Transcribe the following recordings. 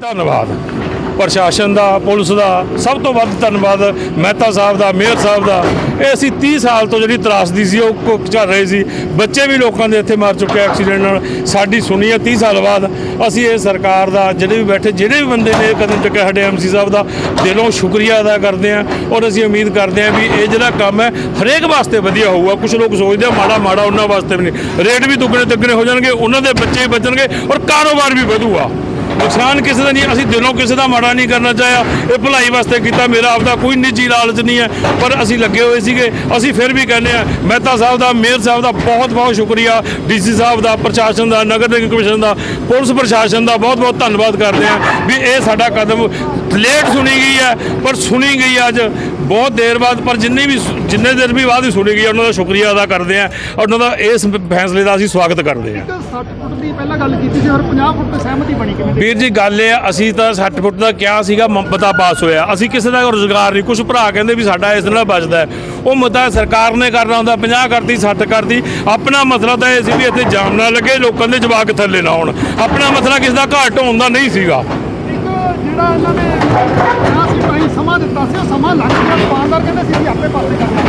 ਧੰਨਵਾਦ। ਪ੍ਰਸ਼ਾਸਨ ਦਾ, ਪੁਲਿਸ ਦਾ ਸਭ ਤੋਂ ਵੱਧ ਧੰਨਵਾਦ। ਮਹਿਤਾ ਸਾਹਿਬ ਦਾ, ਮੇਅਰ ਸਾਹਿਬ ਦਾ। ਇਹ ਅਸੀਂ 30 ਸਾਲ ਤੋਂ ਜਿਹੜੀ ਤਰਾਸਦੀ ਸੀ, ਉਹ ਕੁ- ਚੱਲ ਰਹੀ ਸੀ। ਬੱਚੇ ਵੀ ਲੋਕਾਂ ਦੇ ਇੱਥੇ ਮਰ ਚੁੱਕੇ ਐਕਸੀਡੈਂਟ ਨਾਲ। ਸਾਡੀ ਸੁਣੀ ਹੈ 30 ਸਾਲ ਬਾਅਦ। ਅਸੀਂ ਇਹ ਸਰਕਾਰ ਦਾ, ਜਿਹੜੇ ਵੀ ਬੈਠੇ, ਜਿਹੜੇ ਵੀ ਬੰਦੇ ਨੇ ਇਹ ਕਦਮ ਚੁੱਕਿਆ ਸਾਡੇ ਐਮਸੀ ਸਾਹਿਬ ਦਾ, ਦਿਲੋਂ ਸ਼ੁਕਰੀਆ ਅਦਾ ਕਰਦੇ ਹਾਂ ਔਰ ਅਸੀਂ ਉਮੀਦ ਕਰਦੇ ਹਾਂ ਵੀ ਇਹ ਜਿਹੜਾ ਕੰਮ ਹੈ, ਹਰੇਕ ਵਾਸਤੇ ਵਧੀਆ ਹੋਊਗਾ। ਕੁਝ ਲੋਕ ਸੋਚਦੇ ਆ, ਮਾੜਾ ਮਾੜਾ ਉਹਨਾਂ ਵਾਸਤੇ ਵੀ ਨਹੀਂ। ਰੇਟ ਵੀ ਦੁੱਗਣੇ ਤਿੱਗਣੇ ਹੋ ਜਾਣਗੇ, ਉਹਨਾਂ ਦੇ ਬੱਚੇ ਵੀ ਬਚਣਗੇ ਔਰ ਕਾਰੋਬਾਰ ਵੀ ਵਧੂਗਾ। ਨੁਕਸਾਨ ਕਿਸੇ ਦਾ ਨਹੀਂ ਅਸੀਂ ਦਿਲੋਂ ਕਿਸੇ ਦਾ ਮਾੜਾ ਨਹੀਂ ਕਰਨਾ ਚਾਹਿਆ। ਇਹ ਭਲਾਈ ਵਾਸਤੇ ਕੀਤਾ। ਮੇਰਾ ਆਪਦਾ ਕੋਈ ਨਿੱਜੀ ਲਾਲਚ ਨਹੀਂ ਹੈ। ਪਰ ਅਸੀਂ ਲੱਗੇ ਹੋਏ ਸੀਗੇ। ਅਸੀਂ ਫਿਰ ਵੀ ਕਹਿੰਦੇ ਆ ਮਹਿਤਾ ਸਾਹਿਬ ਦਾ, ਮੇਅਰ ਸਾਹਿਬ ਦਾ ਬਹੁਤ ਬਹੁਤ ਸ਼ੁਕਰੀਆ। ਡੀਸੀ ਸਾਹਿਬ ਦਾ, ਪ੍ਰਸ਼ਾਸਨ ਦਾ, ਨਗਰ ਨਿਗਮ ਕਮਿਸ਼ਨ ਦਾ, ਪੁਲਿਸ ਪ੍ਰਸ਼ਾਸਨ ਦਾ ਬਹੁਤ ਬਹੁਤ ਧੰਨਵਾਦ ਕਰਦੇ ਆ ਵੀ ਇਹ ਸਾਡਾ ਕਦਮ ਲੇਟ ਸੁਣੀ ਗਈ ਹੈ, ਪਰ ਸੁਣੀ ਗਈ ਅੱਜ। ਬਹੁਤ ਦੇਰ ਬਾਅਦ ਪਰ ਜਿੰਨੀ ਵੀ ਜਿੰਨੇ ਦਿਨ ਵੀ ਬਾਅਦ ਹੀ ਸੁਣੀ ਗਈ ਉਹਨਾਂ ਦਾ ਸ਼ੁਕਰੀਆ ਅਦਾ ਕਰਦੇ ਆ ਉਹਨਾਂ ਦਾ ਇਸ ਫੈਸਲੇ ਦਾ ਅਸੀਂ ਸਵਾਗਤ ਕਰਦੇ ਆ। 60 ਫੁੱਟ ਦੀ ਪਹਿਲਾਂ ਗੱਲ ਕੀਤੀ ਸੀ ਔਰ 50 ਫੁੱਟ ਤੇ ਸਹਿਮਤੀ ਬਣੀ ਕਿਵੇਂ ਵੀਰ ਜੀ ਗੱਲ ਇਹ ਅਸੀਂ ਤਾਂ 60 ਫੁੱਟ ਦਾ ਕਿਹਾ ਸੀਗਾ ਮਤਾ ਪਾਸ ਹੋਇਆ। ਅਸੀਂ ਕਿਸੇ ਦਾ ਰੋਜ਼ਗਾਰ ਨਹੀਂ ਕੁਝ ਭਰਾ ਕਹਿੰਦੇ ਵੀ ਸਾਡਾ ਇਸ ਨਾਲ ਬਚਦਾ। ਉਹ ਮਤਾ ਸਰਕਾਰ ਨੇ ਕਰਨਾ ਹੁੰਦਾ 50 ਕਰਤੀ 60 ਕਰਤੀ। ਆਪਣਾ ਮਸਲਾ ਤਾਂ ਇਹ ਸੀ ਵੀ ਇੱਥੇ ਜਾਮ ਨਾ ਲੱਗੇ ਲੋਕਾਂ ਦੇ ਜਵਾਕ ਥੱਲੇ ਨਾ ਆਉਣ ਆਪਣਾ ਮਸਲਾ ਕਿਸੇ ਦਾ ਘਾਟ ਹੋਣ ਦਾ ਨਹੀਂ ਸੀਗਾ। ਇੱਕ ਜਿਹੜਾ ਇਹਨਾਂ ਨੇ ਕਿਹਾ ਸੀ ਭਾਈ ਸਮਾਂ ਦਿੱਤਾ ਸੀ ਉਹ ਸਮਾਂ ਲੰਘ ਦੁਕਾਨਦਾਰ ਕਹਿੰਦੇ ਸੀ ਵੀ ਆਪੇ ਪਾਸੇ ਕਰਨਾ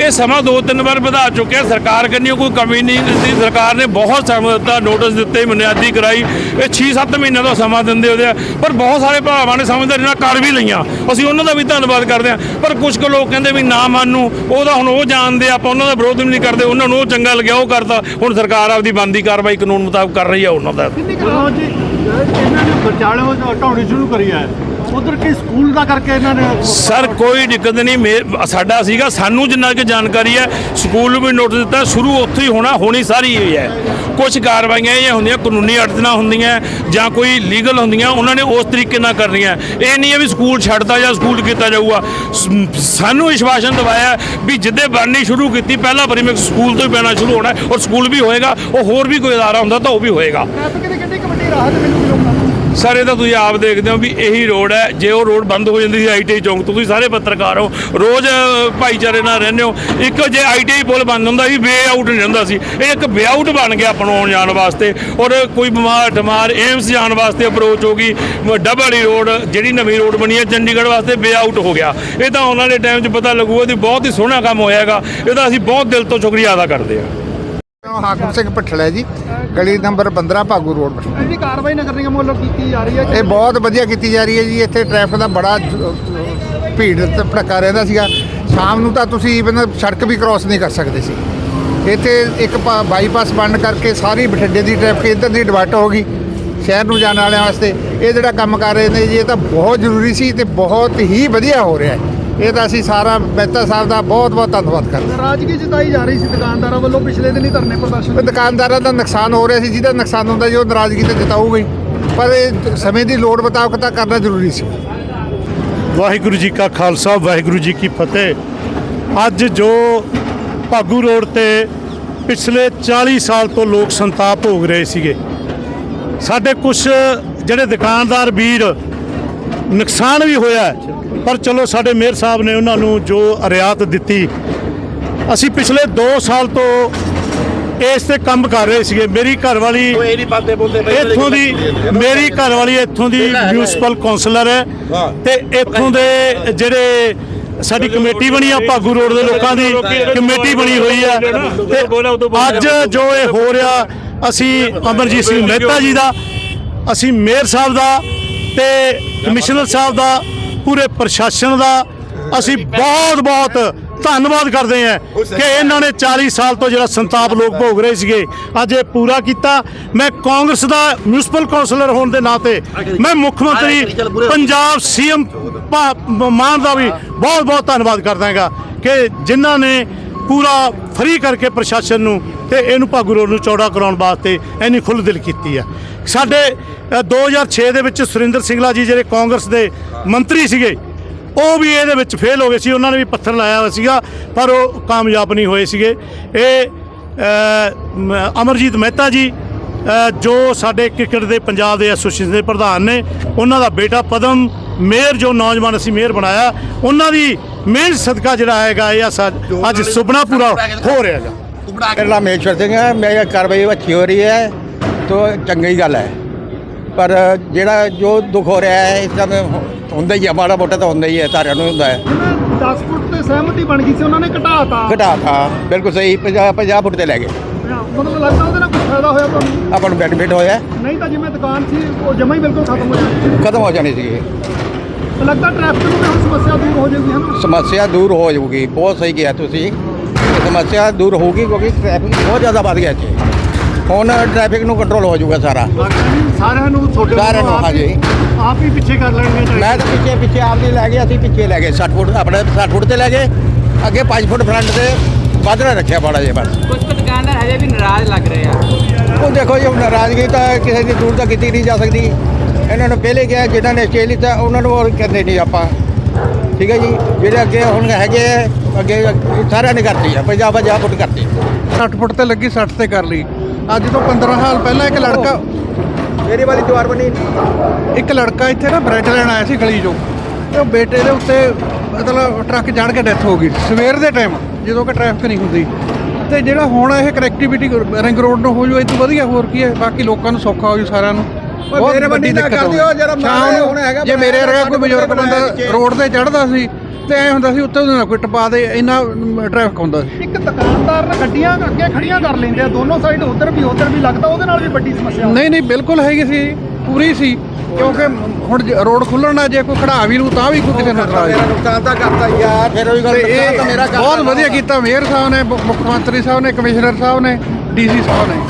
ਇਹ ਸਮਾਂ ਦੋ ਤਿੰਨ ਵਾਰ ਵਧਾ ਚੁੱਕਿਆ। ਸਰਕਾਰ ਕੰਨੀ ਕੋਈ ਕਮੀ ਨਹੀਂ ਦਿੱਤੀ। ਸਰਕਾਰ ਨੇ ਬਹੁਤ ਸਮਾਂ ਦਿੱਤਾ ਨੋਟਿਸ ਦਿੱਤੇ ਬੁਨਿਆਦੀ ਕਰਾਈ। ਇਹ 6-7 ਮਹੀਨਿਆਂ ਦਾ ਸਮਾਂ ਦਿੰਦੇ ਉਹਦੇ ਪਰ ਬਹੁਤ ਸਾਰੇ ਭਰਾਵਾਂ ਨੇ ਸਮਝਦਾਰੀ ਨਾਲ ਕਰ ਵੀ ਲਈਆਂ। ਅਸੀਂ ਉਹਨਾਂ ਦਾ ਵੀ ਧੰਨਵਾਦ ਕਰਦੇ ਹਾਂ। ਪਰ ਕੁਝ ਕੁ ਲੋਕ ਕਹਿੰਦੇ ਵੀ ਨਾ ਮੰਨੂ। ਉਹਦਾ ਹੁਣ ਉਹ ਜਾਣਦੇ ਆਪਾਂ ਉਹਨਾਂ ਦਾ ਵਿਰੋਧ ਵੀ ਨਹੀਂ ਕਰਦੇ। ਉਹਨਾਂ ਨੂੰ ਉਹ ਚੰਗਾ ਲੱਗਿਆ ਉਹ ਕਰਤਾ। ਹੁਣ ਸਰਕਾਰ ਆਪਦੀ ਬੰਦੀ ਕਾਰਵਾਈ ਕਾਨੂੰਨ ਮੁਤਾਬਕ ਕਰ ਰਹੀ ਹੈ ਉਹਨਾਂ ਦਾ। ਜੀ ਇਹਨਾਂ ਨੇ ਉਹ ਢਾਉਣੀ ਸ਼ੁਰੂ ਕਰੀ ਹੈ ਉਧਰ ਕੀ ਸਕੂਲ ਦਾ ਕਰਕੇ ਇਹਨਾਂ ਨੇ ਸਰ ਕੋਈ ਦਿੱਕਤ ਨਹੀਂ। ਮੇ- ਸਾਡਾ ਸੀਗਾ ਸਾਨੂੰ ਜਿੰਨਾ ਕਿ ਜਾਣਕਾਰੀ ਹੈ ਸਕੂਲ ਨੂੰ ਵੀ ਨੋਟਿਸ ਦਿੱਤਾ। ਸ਼ੁਰੂ ਉੱਥੇ ਹੀ ਹੋਣਾ ਹੋਣੀ ਸਾਰੀ ਇਹ ਹੈ। ਕੁਝ ਕਾਰਵਾਈਆਂ ਇਹ ਹੁੰਦੀਆਂ ਕਾਨੂੰਨੀ ਅੜਚਨਾ ਹੁੰਦੀਆਂ ਜਾਂ ਕੋਈ ਲੀਗਲ ਹੁੰਦੀਆਂ ਉਹਨਾਂ ਨੇ ਉਸ ਤਰੀਕੇ ਨਾਲ ਕਰਨੀਆਂ। ਇਹ ਨਹੀਂ ਹੈ ਵੀ ਸਕੂਲ ਛੱਡਦਾ ਜਾਂ ਸਕੂਲ ਕੀਤਾ ਜਾਊਗਾ। ਸ- ਸਾਨੂੰ ਵਿਸ਼ਵਾਸਨ ਦਵਾਇਆ ਵੀ ਜਿੱਦੇ ਬਣਨੀ ਸ਼ੁਰੂ ਕੀਤੀ ਪਹਿਲਾ ਪਰਿਮਿਕ ਸਕੂਲ ਤੋਂ ਹੀ ਪੈਣਾ ਸ਼ੁਰੂ ਹੋਣਾ ਹੈ ਔਰ ਸਕੂਲ ਵੀ ਹੋਏਗਾ ਉਹ ਹੋਰ ਵੀ ਕੋਈ ਅਦਾਰਾ ਹੁੰਦਾ ਤਾਂ ਉਹ ਵੀ ਹੋਏਗਾ। ਟ੍ਰੈਫਿਕ ਦੀ ਕਿੰਨੀ ਕਮੇਟੀ ਰਾਹਤ ਮੈਨੂੰ ਵੀ ਲੋਕਾਂ ਨੂੰ ਸਰ, ਇਹ ਤਾਂ ਤੁਸੀਂ ਆਪ ਦੇਖਦੇ ਹੋ ਵੀ ਇਹੀ ਰੋਡ ਹੈ। ਜੇ ਉਹ ਰੋਡ ਬੰਦ ਹੋ ਜਾਂਦੀ ਸੀ ਆਈਟੀਆਈ ਚੌਂਕ ਤੋਂ, ਤੁਸੀਂ ਸਾਰੇ ਪੱਤਰਕਾਰ ਹੋ। ਰੋਜ਼ ਭਾਈਚਾਰੇ ਨਾਲ ਰਹਿੰਦੇ ਹੋ। ਇੱਕ ਜੇ ਆਈਟੀਆਈ ਪੁਲ ਬੰਦ ਹੁੰਦਾ ਸੀ ਵੇ ਆਊਟ ਨਹੀਂ ਹੁੰਦਾ ਸੀ। ਇਹ ਇੱਕ ਵੇ ਆਊਟ ਬਣ ਗਿਆ ਆਪਾਂ ਨੂੰ ਆਉਣ ਜਾਣ ਵਾਸਤੇ। ਔਰ ਕੋਈ ਬਿਮਾਰ, ਠਮਾਰ, ਏਮਸ ਜਾਣ ਵਾਸਤੇ ਅਪਰੋਚ ਹੋ ਗਈ। ਡਬਲ ਵਾਲੀ ਰੋਡ, ਜਿਹੜੀ ਨਵੀਂ ਰੋਡ ਬਣੀ ਹੈ, ਚੰਡੀਗੜ੍ਹ ਵਾਸਤੇ ਵੇ ਆਊਟ ਹੋ ਗਿਆ। ਇਹ ਤਾਂ ਆਉਣ ਵਾਲੇ ਟਾਈਮ 'ਚ ਪਤਾ ਲੱਗੂਗਾ ਕਿ ਬਹੁਤ ਹੀ ਸੋਹਣਾ ਕੰਮ ਹੋਇਆ ਹੈਗਾ। ਇਹਦਾ ਅਸੀਂ ਬਹੁਤ ਦਿਲ ਤੋਂ ਸ਼ੁਕਰੀਆ ਅਦਾ ਕਰਦੇ ਹਾਂ। ਹਾਕਮ ਸਿੰਘ ਭੱਠਲ ਹੈ ਜੀ। ਗਲੀ ਨੰਬਰ 15 ਭਾਗੂ ਰੋਡ ਪਰ। ਇਹਦੀ ਕਾਰਵਾਈ ਨਗਰ ਨਿਗਮ ਵੱਲੋਂ ਕੀਤੀ ਜਾ ਰਹੀ ਹੈ ਇਹ ਬਹੁਤ ਵਧੀਆ ਕੀਤੀ ਜਾ ਰਹੀ ਹੈ ਜੀ। ਇੱਥੇ ਟ੍ਰੈਫਿਕ ਦਾ ਬੜਾ ਭੀੜ ਤੇ ਭੜਕਾ ਰਹਿੰਦਾ ਸੀਗਾ। ਸ਼ਾਮ ਨੂੰ ਤਾਂ ਤੁਸੀਂ ਇਵਨ ਸੜਕ ਵੀ ਕ੍ਰਾਸ ਨਹੀਂ ਕਰ ਸਕਦੇ ਸੀ। ਇੱਥੇ ਇੱਕ ਬਾਈਪਾਸ ਬਣਨ ਕਰਕੇ ਸਾਰੀ ਬਠਿੰਡੇ ਦੀ ਟ੍ਰੈਫਿਕ ਇੱਧਰ ਦੀ ਡਿਵਰਟ ਹੋ ਗਈ। ਸ਼ਹਿਰ ਨੂੰ ਜਾਣ ਵਾਲਿਆਂ ਵਾਸਤੇ। ਇਹ ਜਿਹੜਾ ਕੰਮ ਕਰ ਰਹੇ ਨੇ ਜੀ ਇਹ ਤਾਂ ਬਹੁਤ ਜ਼ਰੂਰੀ ਸੀ ਤੇ ਬਹੁਤ ਹੀ ਵਧੀਆ ਹੋ ਰਿਹਾ ਹੈ। ਇਹ ਤਾਂ ਅਸੀਂ ਸਾਰਾ ਮਹਿਤਾ ਸਾਹਿਬ ਦਾ ਬਹੁਤ ਬਹੁਤ ਧੰਨਵਾਦ ਕਰਦੇ ਹਾਂ। ਨਾਰਾਜ਼ਗੀ ਜਤਾਈ ਜਾ ਰਹੀ ਸੀ ਦੁਕਾਨਦਾਰਾਂ ਵੱਲੋਂ ਪਿਛਲੇ ਦਿਨੀ ਧਰਨੇ ਪ੍ਰਦਰਸ਼ਨ ਦੁਕਾਨਦਾਰਾਂ ਦਾ ਨੁਕਸਾਨ ਹੋ ਰਿਹਾ ਸੀ ਜਿਹਦਾ ਨੁਕਸਾਨ ਹੁੰਦਾ ਜੀ ਉਹ ਨਾਰਾਜ਼ਗੀ ਤਾਂ ਜਤਾਊਗਾ। ਹੀ ਪਰ ਇਹ ਸਮੇਂ ਦੀ ਲੋੜ ਮੁਤਾਬਕ ਤਾਂ ਕਰਨਾ ਜ਼ਰੂਰੀ ਸੀ। ਵਾਹਿਗੁਰੂ ਜੀ ਕਾ ਖਾਲਸਾ ਵਾਹਿਗੁਰੂ ਜੀ ਕੀ ਫਤਿਹ। ਅੱਜ ਜੋ ਭਾਗੂ ਰੋਡ ਤੇ ਪਿਛਲੇ 40 ਸਾਲ ਤੋਂ ਲੋਕ ਸੰਤਾਪ ਭੋਗ ਰਹੇ ਸੀਗੇ। ਸਾਡੇ ਕੁਝ ਜਿਹੜੇ ਦੁਕਾਨਦਾਰ ਵੀਰ ਨੁਕਸਾਨ ਵੀ ਹੋਇਆ ਪਰ ਚਲੋ ਸਾਡੇ ਮੇਅਰ ਸਾਹਿਬ ਨੇ ਉਹਨਾਂ ਨੂੰ ਜੋ ਰਿਆਤ ਦਿੱਤੀ ਅਸੀਂ ਪਿਛਲੇ 2 ਸਾਲ ਤੋਂ ਇਸ ਤੇ ਕੰਮ ਕਰ ਰਹੇ ਸੀਗੇ। ਮੇਰੀ ਘਰਵਾਲੀ ਇੱਥੋਂ ਦੀ ਮੇਰੀ ਘਰਵਾਲੀ ਇੱਥੋਂ ਦੀ ਮਿਊਨਿਸਪਲ ਕਾਉਂਸਲਰ ਹੈ ਤੇ ਇੱਥੋਂ ਦੇ ਜਿਹੜੇ ਸਾਡੀ ਕਮੇਟੀ ਬਣੀ ਆ ਭਾਗੂ ਰੋਡ ਦੇ ਲੋਕਾਂ ਦੀ ਕਮੇਟੀ ਬਣੀ ਹੋਈ ਹੈ ਤੇ ਅੱਜ ਜੋ ਇਹ ਹੋ ਰਿਹਾ ਅਸੀਂ ਅਮਰਜੀਤ ਸਿੰਘ ਮਹਿਤਾ ਜੀ ਦਾ ਅਸੀਂ ਮੇਅਰ ਸਾਹਿਬ ਦਾ ਤੇ ਕਮਿਸ਼ਨਰ ਸਾਹਿਬ ਦਾ, ਪੂਰੇ ਪ੍ਰਸ਼ਾਸਨ ਦਾ ਅਸੀਂ ਬਹੁਤ ਬਹੁਤ ਧੰਨਵਾਦ ਕਰਦੇ ਹਾਂ ਕਿ ਇਹਨਾਂ ਨੇ 40 ਸਾਲ ਤੋਂ ਜਿਹੜਾ ਸੰਤਾਪ ਲੋਕ ਭੋਗ ਰਹੇ ਸੀਗੇ, ਅੱਜ ਇਹ ਪੂਰਾ ਕੀਤਾ। ਮੈਂ ਕਾਂਗਰਸ ਦਾ ਮਿਊਨਿਸਪਲ ਕਾਉਂਸਲਰ ਹੋਣ ਦੇ ਨਾਤੇ ਮੈਂ ਮੁੱਖ ਮੰਤਰੀ, ਪੰਜਾਬ ਸੀਐਮ ਮਾਨ ਦਾ ਵੀ ਬਹੁਤ ਬਹੁਤ ਧੰਨਵਾਦ ਕਰਦਾ ਹਾਂਗਾ ਕਿ ਜਿਨ੍ਹਾਂ ਨੇ ਪੂਰਾ ਫਰੀ ਕਰਕੇ ਪ੍ਰਸ਼ਾਸਨ ਨੂੰ ਤੇ ਇਹਨੂੰ ਭਾਗੂ ਰੋਡ ਨੂੰ ਚੌੜਾ ਕਰਾਉਣ ਵਾਸਤੇ ਇੰਨੀ ਖੁੱਲ੍ਹ ਦਿਲ ਕੀਤੀ ਆ। ਸਾਡੇ ਅ, 2006 ਦੇ ਵਿੱਚ ਸੁਰਿੰਦਰ ਸਿੰਘਲਾ ਜੀ ਜਿਹੜੇ ਕਾਂਗਰਸ ਦੇ ਮੰਤਰੀ ਸੀਗੇ ਉਹ ਵੀ ਇਹਦੇ ਵਿੱਚ ਫੇਲ ਹੋ ਗਏ ਸੀ ਉਹਨਾਂ ਨੇ ਵੀ ਪੱਥਰ ਲਾਇਆ ਹੋਇਆ ਸੀਗਾ ਪਰ ਉਹ ਕਾਮਯਾਬ ਨਹੀਂ ਹੋਏ ਸੀਗੇ। ਇਹ ਅਮਰਜੀਤ ਮਹਿਤਾ ਜੀ ਜੋ ਸਾਡੇ ਕ੍ਰਿਕਟ ਦੇ ਪੰਜਾਬ ਦੇ ਐਸੋਸੀਏਸ਼ਨ ਦੇ ਪ੍ਰਧਾਨ ਨੇ ਉਹਨਾਂ ਦਾ ਬੇਟਾ ਪਦਮ ਮੇਅਰ ਜੋ ਨੌਜਵਾਨ ਅਸੀਂ ਮੇਅਰ ਬਣਾਇਆ ਉਹਨਾਂ ਦੀ ਮਿਹਨਤ ਸਦਕਾ ਜਿਹੜਾ ਹੈਗਾ ਇਹ ਅੱਜ ਸੁਪਨਾ ਪੂਰਾ ਹੋ ਰਿਹਾ ਹੈਗਾ। ਮੇਰਾ ਨਾਮ ਮੇਸ਼ਵਰ ਸਿੰਘ ਹੈ ਮੇਰੀ ਕਾਰਵਾਈ ਅੱਛੀ ਹੋ ਰਹੀ ਹੈ। ਤੋ ਚੰਗੀ ਗੱਲ ਹੈ। ਪਰ ਜਿਹੜਾ ਜੋ ਦੁੱਖ ਹੋ ਰਿਹਾ ਹੈ ਇਸ ਸਮੇਂ ਹੁ- ਹੁੰਦਾ ਹੀ ਹੈ ਮਾੜਾ ਮੋਟਾ ਤਾਂ ਹੁੰਦਾ ਹੀ ਹੈ ਸਾਰਿਆਂ ਨੂੰ ਹੁੰਦਾ ਹੈ। ਜਿਵੇਂ 10 ਫੁੱਟ ਤੇ ਸਹਿਮਤੀ ਬਣ ਗਈ ਸੀ ਉਹਨਾਂ ਨੇ ਘਟਾਤਾ। ਘਟਾਤਾ ਬਿਲਕੁਲ ਸਹੀ 50 50 ਫੁੱਟ ਤੇ ਲੈ ਗਏ। ਮਤਲਬ ਲੱਗਦਾ ਉਹਦੇ ਨਾਲ ਕੁਝ ਫਾਇਦਾ ਹੋਇਆ ਤੁਹਾਨੂੰ? ਆਪਾਂ ਨੂੰ ਬੈਨੀਫਿਟ ਹੋਇਆ। ਨਹੀਂ ਤਾਂ ਜਿਵੇਂ ਦੁਕਾਨ ਸੀ ਉਹ ਜਮਾ ਹੀ ਬਿਲਕੁਲ ਖਤਮ ਹੋ ਜਾਣੀ ਖਤਮ ਹੋ ਜਾਣੀ ਸੀਗੀ ਸੀ ਲੱਗਦਾ ਟ੍ਰੈਫਿਕ ਨੂੰ ਵੀ ਹੁਣ ਸਮੱਸਿਆ ਦੂਰ ਹੋ ਜਾਊਗੀ ਹਨਾ ਸਮੱਸਿਆ ਦੂਰ ਹੋ ਜਾਊਗੀ ਬਹੁਤ ਸਹੀ ਕਿਹਾ ਤੁਸੀਂ। ਸਮੱਸਿਆ ਦੂਰ ਹੋਊਗੀ ਕਿਉਂਕਿ ਟ੍ਰੈਫਿਕ ਬਹੁਤ ਜ਼ਿਆਦਾ ਵੱਧ ਗਿਆ ਇੱਥੇ। ਹੁਣ ਟ੍ਰੈਫਿਕ ਨੂੰ ਕੰਟਰੋਲ ਹੋ ਜਾਊਗਾ ਸਾਰਾ। ਸਾਰਿਆਂ ਨੂੰ ਤੁਹਾਡੇ ਸਾਰਿਆਂ ਨੂੰ, ਹਾਂਜੀ। ਆਪ ਹੀ ਪਿੱਛੇ ਕਰ ਲੈਣਗੇ ਮੈਂ ਤਾਂ ਪਿੱਛੇ ਪਿੱਛੇ ਆਪਦੀ ਲੈ ਗਏ ਅਸੀਂ ਪਿੱਛੇ ਲੈ ਗਏ। 60 ਫੁੱਟ ਆਪਣੇ 60 ਫੁੱਟ ਤੇ ਲੈ ਗਏ। ਅੱਗੇ 5 ਫੁੱਟ ਫਰੰਟ ਤੇ ਵਾਧਰਾ ਰੱਖਿਆ ਬੜਾ ਜੇ ਬਸ। ਕੁਝ ਕੁ ਦੁਕਾਨਦਾਰ ਹਜੇ ਵੀ ਨਾਰਾਜ਼ ਲੱਗ ਰਹੇ ਆ। ਉਹ ਦੇਖੋ ਜੀ ਹੁਣ ਨਾਰਾਜ਼ਗੀ ਤਾਂ ਕਿਸੇ ਦੀ ਦੂਰ ਤੱਕ ਕੀਤੀ ਨਹੀਂ ਜਾ ਸਕਦੀ। ਇਹਨਾਂ ਨੂੰ ਪਹਿਲੇ ਕਿਹਾ ਜਿਨ੍ਹਾਂ ਨੇ ਸਟੇ ਲਿੱਤਾ ਉਹਨਾਂ ਨੂੰ ਹੋਰ ਕਹਿੰਦੇ ਨਹੀਂ ਆਪਾਂ। ਠੀਕ ਹੈ ਜੀ? ਜਿਹੜੇ ਅੱਗੇ ਹੁਣ ਹੈਗੇ ਆ, ਅੱਗੇ ਸਾਰਿਆਂ ਨੇ ਕਰਤੀ ਆ ਪੰਜਾਬ ਪੰਜਾਬ ਫੁੱਟ ਕਰਤੀ। 60 ਫੁੱਟ ਤੇ ਲੱਗੀ 60 ਤੇ ਕਰ ਲਈ। ਅੱਜ ਤੋਂ 15 ਸਾਲ ਪਹਿਲਾਂ ਇੱਕ ਲੜਕਾ ਮੇਰੀ ਵਾਲੀ ਦੀਵਾਰ ਬਣੀ। ਇੱਕ ਲੜਕਾ ਇੱਥੇ ਨਾ ਬ੍ਰੈਡ ਲੈਣ ਆਇਆ ਸੀ ਗਲੀ 'ਚੋਂ। ਤੇ ਉਹ ਬੇਟੇ ਦੇ ਉੱਤੇ ਮਤਲਬ ਟਰੱਕ ਚੜ੍ਹ ਕੇ ਡੈਥ ਹੋ ਗਈ। ਸਵੇਰ ਦੇ ਟਾਈਮ ਜਦੋਂ ਕਿ ਟ੍ਰੈਫਿਕ ਨਹੀਂ ਹੁੰਦੀ। ਤੇ ਜਿਹੜਾ ਹੁਣ ਇਹ ਕਨੈਕਟੀਵਿਟੀ ਰਿੰਗ ਰੋਡ ਨੂੰ ਹੋ ਜੂ ਇਹ ਤੋਂ ਵਧੀਆ ਹੋਰ ਕੀ ਹੈ? ਬਾਕੀ ਲੋਕਾਂ ਨੂੰ ਸੌਖਾ ਹੋ ਜੂ ਸਾਰਿਆਂ ਨੂੰ। ਬਹੁਤ ਮੇਰੇ ਵੱਡੀ ਦਿੱਕਤ ਹੋ ਜੇ ਮੇਰੇ ਵਰਗਾ ਕੋਈ ਬਜ਼ੁਰਗ ਬੰਦਾ। ਰੋਡ ਤੇ ਚੜ੍ਹਦਾ ਸੀ ਤੇ ਐ ਹੁੰਦਾ ਸੀ ਉੱਤੇ ਉਹਦੇ ਨਾਲ ਕੋਈ ਟਪਾ ਦੇ ਇੰਨਾ ਟ੍ਰੈਫਿਕ ਹੁੰਦਾ ਸੀ। ਇੱਕ ਦੁਕਾਨਦਾਰ ਨੇ ਗੱਡੀਆਂ ਅੱਗੇ ਖੜੀਆਂ ਕਰ ਲੈਂਦੇ ਆ ਦੋਨੋਂ ਸਾਈਡ ਉਧਰ ਵੀ ਉਧਰ ਵੀ ਲੱਗਦਾ ਉਹਦੇ ਨਾਲ ਵੀ ਵੱਡੀ ਸਮੱਸਿਆ ਨਹੀਂ ਨਹੀਂ ਬਿਲਕੁਲ ਹੈਗੀ ਸੀ ਪੂਰੀ ਸੀ ਕਿਉਂਕਿ ਹੁਣ ਰੋਡ ਖੁੱਲਣਾ ਜੇ ਕੋਈ ਖੜਾ ਵੀ ਲੂ ਤਾਂ ਵੀ ਕੋਈ ਕਿਸੇ ਨੂੰ ਇਤਰਾਜ਼ ਮੇਰਾ ਨੁਕਸਾਨ ਤਾਂ ਕਰਤਾ ਯਾਰ ਫਿਰ ਉਹੀ ਗੱਲ ਤੇ ਨੁਕਸਾਨ ਤਾਂ ਮੇਰਾ ਕਰਤਾ ਬਹੁਤ ਵਧੀਆ ਕੀਤਾ ਮੇਅਰ ਸਾਹਿਬ ਨੇ ਮੁੱਖ ਮੰਤਰੀ ਸਾਹਿਬ ਨੇ ਕਮਿਸ਼ਨਰ ਸਾਹਿਬ ਨੇ ਡੀਸੀ ਸਾਹਿਬ ਨੇ।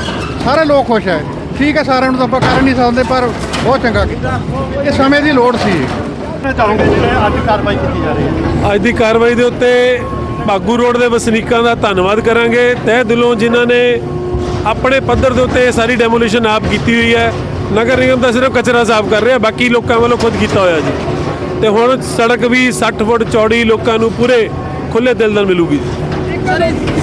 ਸਾਰੇ ਲੋਕ ਖੁਸ਼ ਹੈ। ਠੀਕ ਹੈ ਸਾਰਿਆਂ ਨੂੰ ਤਾਂ ਆਪਾਂ ਕਰ ਨਹੀਂ ਸਕਦੇ ਪਰ ਬਹੁਤ ਚੰਗਾ ਕੀਤਾ। ਇਹ ਸਮੇਂ ਦੀ ਲੋੜ ਸੀ। ਚਾਹੋਗੇ ਜਿਹੜੇ ਅੱਜ ਕਾਰਵਾਈ ਕੀਤੀ ਜਾ ਰਹੀ ਹੈ? ਅੱਜ ਦੀ ਕਾਰਵਾਈ ਦੇ ਉੱਤੇ ਬਾਗੂ ਰੋਡ ਦੇ ਵਸਨੀਕਾਂ ਦਾ ਧੰਨਵਾਦ ਕਰਾਂਗੇ। ਤਹਿ ਦਿਲੋਂ ਜਿਨ੍ਹਾਂ ਨੇ ਆਪਣੇ ਪੱਧਰ ਦੇ ਉੱਤੇ ਇਹ ਸਾਰੀ ਡੈਮੋਲੀਸ਼ਨ ਆਪ ਕੀਤੀ ਹੋਈ ਹੈ। ਨਗਰ ਨਿਗਮ ਤਾਂ ਸਿਰਫ ਕਚਰਾ ਸਾਫ਼ ਕਰ ਰਿਹਾ ਬਾਕੀ ਲੋਕਾਂ ਵੱਲੋਂ ਖੁਦ ਕੀਤਾ ਹੋਇਆ ਜੀ। ਤੇ ਹੁਣ ਸੜਕ ਵੀ 60 ਫੁੱਟ ਚੌੜੀ ਲੋਕਾਂ ਨੂੰ ਪੂਰੇ ਖੁੱਲੇ ਦਿਲ ਨਾਲ ਮਿਲੂਗੀ।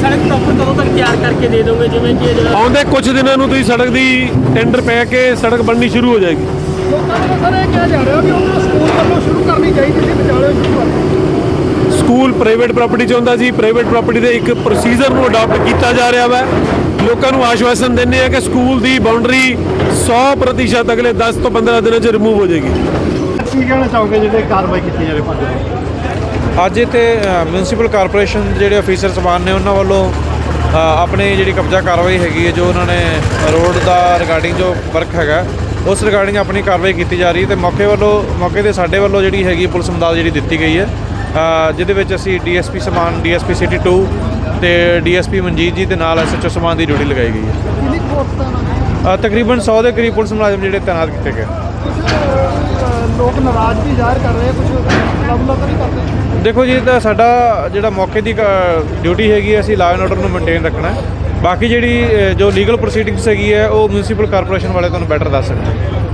ਸੜਕ ਪ੍ਰੋਪਰ ਕਦੋਂ ਤੱਕ ਤਿਆਰ ਕਰਕੇ ਦੇ ਦੋਗੇ? ਜਿਵੇਂ ਕਿ ਆਉਂਦੇ ਕੁਝ ਦਿਨਾਂ ਨੂੰ ਤੁਸੀਂ ਸੜਕ ਦੀ ਟੈਂਡਰ ਪੈ ਕੇ ਸੜਕ ਬਣਨੀ ਸ਼ੁਰੂ ਹੋ ਜਾਏਗੀ। ਲੋਕਾਂ ਨੂੰ ਸਰ ਇਹ ਕਿਹਾ ਜਾ ਰਿਹਾ ਵੀ ਉਹਨਾਂ ਸਕੂਲ ਵੱਲੋਂ ਸ਼ੁਰੂ ਕਰਨੀ ਚਾਹੀਦੀ ਸੀ ਵਿਚਾਲੇ ਸ਼ੁਰੂ ਕਰਨੀ। ਸਕੂਲ ਪ੍ਰਾਈਵੇਟ ਪ੍ਰਾਪਰਟੀ 'ਚ ਹੁੰਦਾ ਸੀ ਪ੍ਰਾਈਵੇਟ ਪ੍ਰਾਪਰਟੀ ਦੇ ਇੱਕ ਪ੍ਰੋਸੀਜਰ ਨੂੰ ਅਡਾਪਟ ਕੀਤਾ ਜਾ ਰਿਹਾ ਵਾ। ਲੋਕਾਂ ਨੂੰ ਆਸ਼ਵਾਸਨ ਦਿੰਦੇ ਆ ਕਿ ਸਕੂਲ ਦੀ ਬਾਉਂਡਰੀ 100% ਅਗਲੇ 10 ਤੋਂ 15 ਦਿਨਾਂ 'ਚ ਰਿਮੂਵ ਹੋ ਜਾਏਗੀ। ਕੀ ਕਹਿਣਾ ਚਾਹੋਗੇ ਜਿਹੜੇ ਕਾਰਵਾਈ ਕੀਤੀ ਜਾ ਰਹੀ ਪੰਜ ਅੱਜ ਇੱਥੇ ਮਿਊਨਿਸਪਲ ਕਾਰਪੋਰੇਸ਼ਨ ਦੇ ਜਿਹੜੇ ਅਫੀਸਰ ਸਮਾਨ ਨੇ ਉਹਨਾਂ ਵੱਲੋਂ ਆਪਣੀ ਜਿਹੜੀ ਕਬਜ਼ਾ ਕਾਰਵਾਈ ਹੈਗੀ ਹੈ ਜੋ ਉਹਨਾਂ ਨੇ ਰੋਡ ਦਾ ਰਿਗਾਰਡਿੰਗ ਜੋ ਵਰਕ ਹੈਗਾ ਉਸ ਰਿਗਾਰਡਿੰਗ ਆਪਣੀ ਕਾਰਵਾਈ ਕੀਤੀ ਜਾ ਰਹੀ ਹੈ ਤੇ ਮੌਕੇ ਵੱਲੋਂ ਮੌਕੇ ਤੇ ਸਾਡੇ ਵੱਲੋਂ ਜਿਹੜੀ ਹੈਗੀ ਪੁਲਿਸ ਮਦਦ ਜਿਹੜੀ ਦਿੱਤੀ ਗਈ ਹੈ। ਜਿਹਦੇ ਵਿੱਚ ਅਸੀਂ ਡੀਐਸਪੀ ਸਮਾਨ ਡੀਐਸਪੀ ਸਿਟੀ 2 ਤੇ ਡੀਐਸਪੀ ਮਨਜੀਤ ਜੀ ਦੇ ਨਾਲ ਐਸਐਚਓ ਸਮਾਨ ਦੀ ਡਿਊਟੀ ਲਗਾਈ ਗਈ ਹੈ। ਤਕਰੀਬਨ 100 ਦੇ ਕਰੀਬ ਪੁਲਿਸ ਮੁਲਾਜ਼ਮ ਜਿਹੜੇ ਤਾਇਨਾਤ ਕੀਤੇ ਗਏ। ਲੋਕ ਨਾਰਾਜ਼ਗੀ ਜ਼ਾਹਿਰ ਕਰ ਰਹੇ ਕੁਝ ਲਵਲਾ ਤਾਂ ਨਹੀਂ ਕਰਦੇ ਦੇਖੋ ਜੀ ਤਾਂ ਸਾਡਾ ਜਿਹੜਾ ਮੌਕੇ ਦੀ ਡਿਊਟੀ ਹੈਗੀ ਅਸੀਂ ਲਾਅ ਐਂਡ ਆਰਡਰ ਨੂੰ ਮੇਨਟੇਨ ਰੱਖਣਾ ਹੈ। ਬਾਕੀ ਜਿਹੜੀ ਜੋ ਲੀਗਲ ਪ੍ਰੋਸੀਡਿੰਗਸ ਹੈਗੀ ਹੈ, ਉਹ ਮਿਊਨਿਸਪਲ ਕਾਰਪੋਰੇਸ਼ਨ ਵਾਲੇ ਤੁਹਾਨੂੰ ਬੈਟਰ ਦੱਸ ਸਕਦੇ